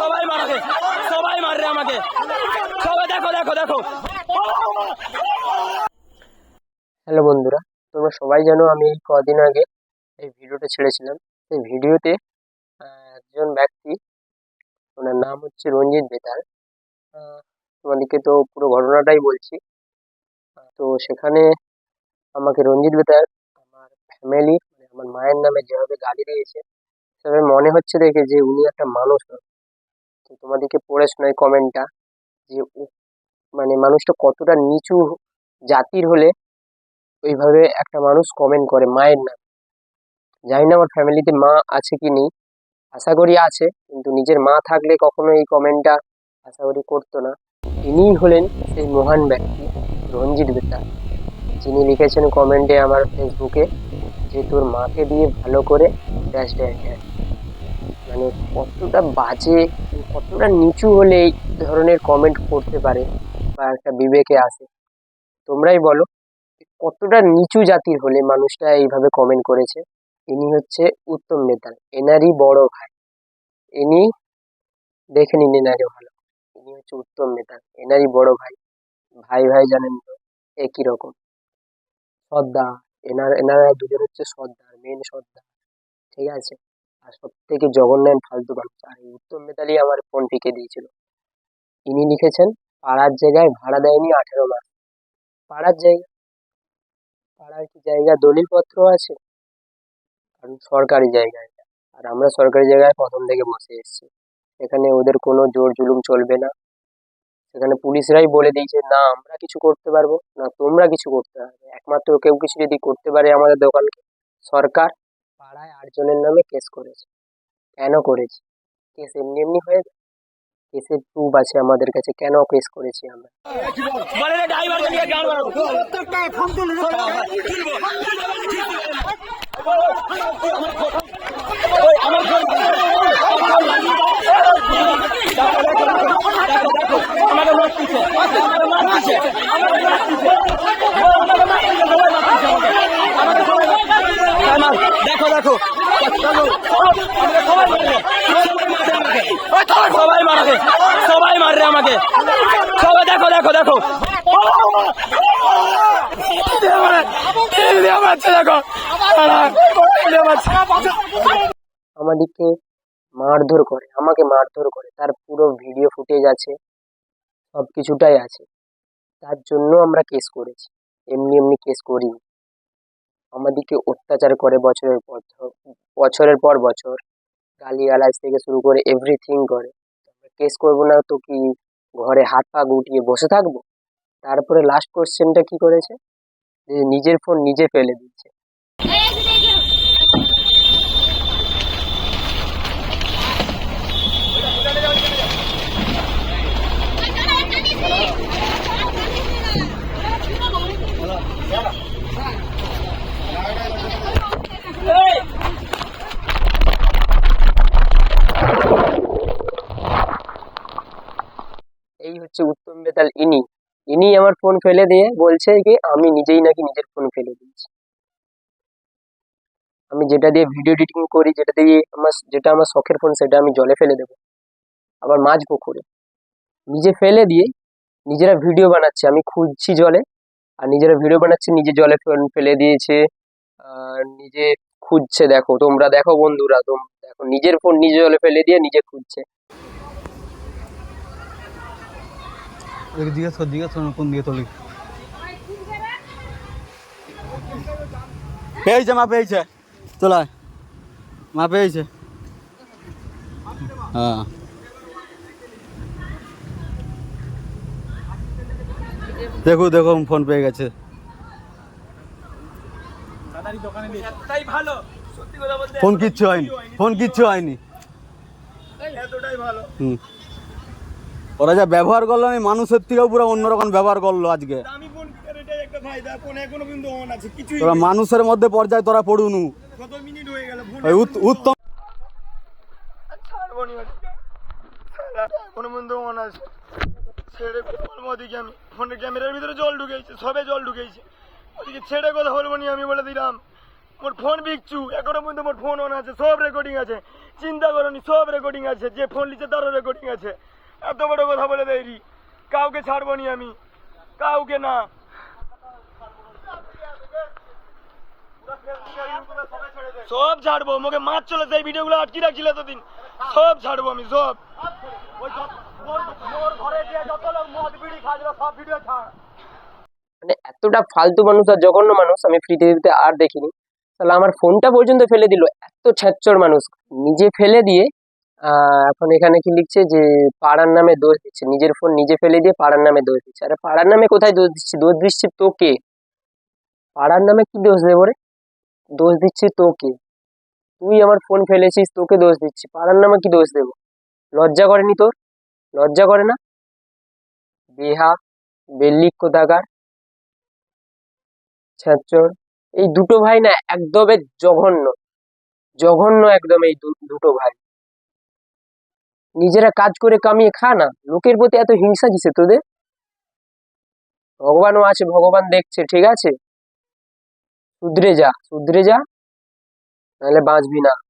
সবাই মারবে সবাই মারবে আমাকে। সবাই দেখো দেখো দেখো। হ্যালো বন্ধুরা, তোমরা সবাই জানো আমি কদিন আগে এই ভিডিওটা ছেড়েছিলাম। এই ভিডিওতে একজন ব্যক্তি, ওনার নাম হচ্ছে রঞ্জিত বেতাল তোমাদেরকে তো পুরো ঘটনাটাই বলছি। তো সেখানে আমাকে রঞ্জিত বেতাল আমার ফ্যামিলি মানে আমার মায়ের নামে যেভাবে গালি দিয়েছে, সেভাবে মনে হচ্ছে দেখে যে উনি একটা মানুষ তো তোমাদেরকে পড়ে শোনাই কমেন্টটা? যে মানে মানুষটা কতটা নিচু জাতির হলে ওইভাবে একটা মানুষ কমেন্ট করে মায়ের নাম। জানি না আমার ফ্যামিলিতে মা আছে কি নেই। আশা করি আছে, কিন্তু নিজের মা থাকলে কখনো এই কমেন্টটা আশা করি করতো না। ইনিই হলেন সেই মহান ব্যক্তি রঞ্জিত বেতা। যিনি লিখেছেন কমেন্টে আমার ফেসবুকে যে তোর মাকে দিয়ে ভালো করে ড্যাশ ড্যাশ মানে কতটা বাজে, কতটা নিচু হলে এই ধরনের কমেন্ট করতে পারে বা একটা বিবেকে আসে। তোমরাই বলো কতটা নিচু জাতির হলে মানুষটা এইভাবে কমেন্ট করেছে। ইনি হচ্ছে উত্তম নেতাল এনারই বড় ভাই। ইনি দেখে নিন এনাকে ভালো। ইনি হচ্ছে উত্তম নেতাল এনারই বড় ভাই। ভাই ভাই জানেন তো, একই রকম। সর্দার। এনার, এনারা দুজন হচ্ছে সর্দার মেন সর্দার, ঠিক আছে? আর সব থেকে জঘন্যান ফালতু মানুষ আর এই উত্তম নেতালই আমার ফোন টিকে দিয়েছিল। ইনি লিখেছেন, পাড়ার জায়গায় ভাড়া দেয়নি আঠেরো মাস। পাড়ার জায়গা, পাড়ার কি জায়গা? দলিলপত্র আছে? কারণ সরকারি জায়গা আর আমরা সরকারি জায়গায় প্রথম থেকে বসে এসেছি। এখানে ওদের কোনো জোর জুলুম চলবে না। সেখানে পুলিশরাই বলে দিয়েছে না আমরা কিছু করতে পারব না তোমরা কিছু করতে পারবে একমাত্র কেউ কিছু যদি করতে পারে আমাদের দোকানকে সরকার পাড়ায় আটজনের নামে কেস করেছে কেন করেছে কেস এমনি এমনি হয়ে কেসের প্রুফ আছে আমাদের কাছে কেন কেস করেছি আমরা সবাই মারবে সবাই মারবে আমাকে। সবাই দেখো দেখো দেখো। আমাদেরকে মারধর করে, আমাকে মারধর করে। তার পুরো ভিডিও ফুটেজ আছে সব কিছুটাই আছে। তার জন্য আমরা কেস করেছি। এমনি এমনি কেস করিনি। আমাদেরকে অত্যাচার করে বছরের পর বছরের পর বছর। গালিগালাজ থেকে শুরু করে এভরিথিং করে কেস করব না তো কি ঘরে হাত পা গুটিয়ে বসে থাকব তারপরে লাস্ট কোশ্চেনটা কি করেছে যে নিজের ফোন নিজে ফেলে দিচ্ছে এই হচ্ছে উত্তম বেতাল ইনি ইনি আমার ফোন ফেলে দিয়ে বলছে কি, আমি নিজেই নাকি নিজের ফোন ফেলে দিয়েছি। আমি যেটা দিয়ে ভিডিও এডিটিং করি, যেটা দিয়ে আমার, যেটা আমার শখের ফোন সেটা আমি জলে ফেলে দেবো। আবার মাঝ পুকুরে। নিজে ফেলে দিয়ে নিজেরা ভিডিও বানাচ্ছে। আমি খুঁজছি জলে, আর নিজেরা ভিডিও বানাচ্ছে, নিজে জলে ফেলে দিয়েছে, আর নিজে খুঁজছে। দেখো, তোমরা দেখো বন্ধুরা তোমরা দেখো, নিজের ফোন নিজে জলে ফেলে দিয়ে নিজে খুঁজছে। ওদেরকে জিজ্ঞেস কর জিজ্ঞেস কর কোন দিকে তোলি। পেয়েছে মা পেয়েছে। চলায় মা পেয়েছে। হ্যাঁ। দেখো দেখো ফোন পেয়ে গেছে। ফোন কিচ্ছু হয়নি ফোন কিচ্ছু হয়নি। এতটাই ভালো। হুম। ওরা যা ব্যবহার করল আমি মানুষের থেকেও পুরো অন্যরকম ব্যবহার করল আজকে। তোরা মানুষের মধ্যে পর্যায়ে তোরা পড়ুনু হয়ে উত্তম ফোনের ক্যামেরার ভিতরে জল ঢুকেছে সবে জল ঢুকেছে। ওদিকে ছেড়ে কথা বলব নি আমি বলে দিলাম। মোর ফোন বিকছু এখনও পর্যন্ত মোর ফোন অন আছে সব রেকর্ডিং আছে। চিন্তা করনি সব রেকর্ডিং আছে। যে ফোন লিছে তারও রেকর্ডিং আছে। এত বড় কথা বলে দেয়নি। কাউকে ছাড়বো নি আমি। কাউকে না। সব ছাড়বো। মোকে মাছ চলে সেই ভিডিওগুলো আটকে রাখছিল এতদিন। সব ছাড়বো আমি সব। ওই যত- মোর- মোর ঘরে যে যত লোক মদ বিড়ি খাচ্ছিল সব ভিডিও ছাড়। মানে এতটা ফালতু মানুষ আর জঘন্য মানুষ আমি পৃথিবীতে আর দেখিনি। তাহলে আমার ফোনটা পর্যন্ত ফেলে দিল এত ছ্যাচ্চর মানুষ। নিজে ফেলে দিয়ে এখন এখানে কি লিখছে যে পাড়ার নামে দোষ দিচ্ছে। নিজের ফোন নিজে ফেলে দিয়ে পাড়ার নামে দোষ দিচ্ছে। আরে পাড়ার নামে কোথায় দোষ দিচ্ছি? দোষ দিচ্ছি তোকে। পাড়ার নামে কি দোষ দেবো রে? দোষ দিচ্ছি তোকে। তুই আমার ফোন ফেলেছিস, তোকে দোষ দিচ্ছি। পাড়ার নামে কি দোষ দেবো? লজ্জা করেনি তোর? লজ্জা করে না? বেহা, বেল্লিক কোথাকার? ছ্যাঁচড়। এই দুটো ভাই না একদমই জঘন্য। জঘন্য একদম এই দুটো ভাই। নিজেরা কাজ করে কামিয়ে খা না। লোকের প্রতি এত হিংসা কিসে তোদের? ভগবানও আছে, ভগবান দেখছে, ঠিক আছে? শুধরে যা শুধরে যা, নাহলে বাঁচবি না।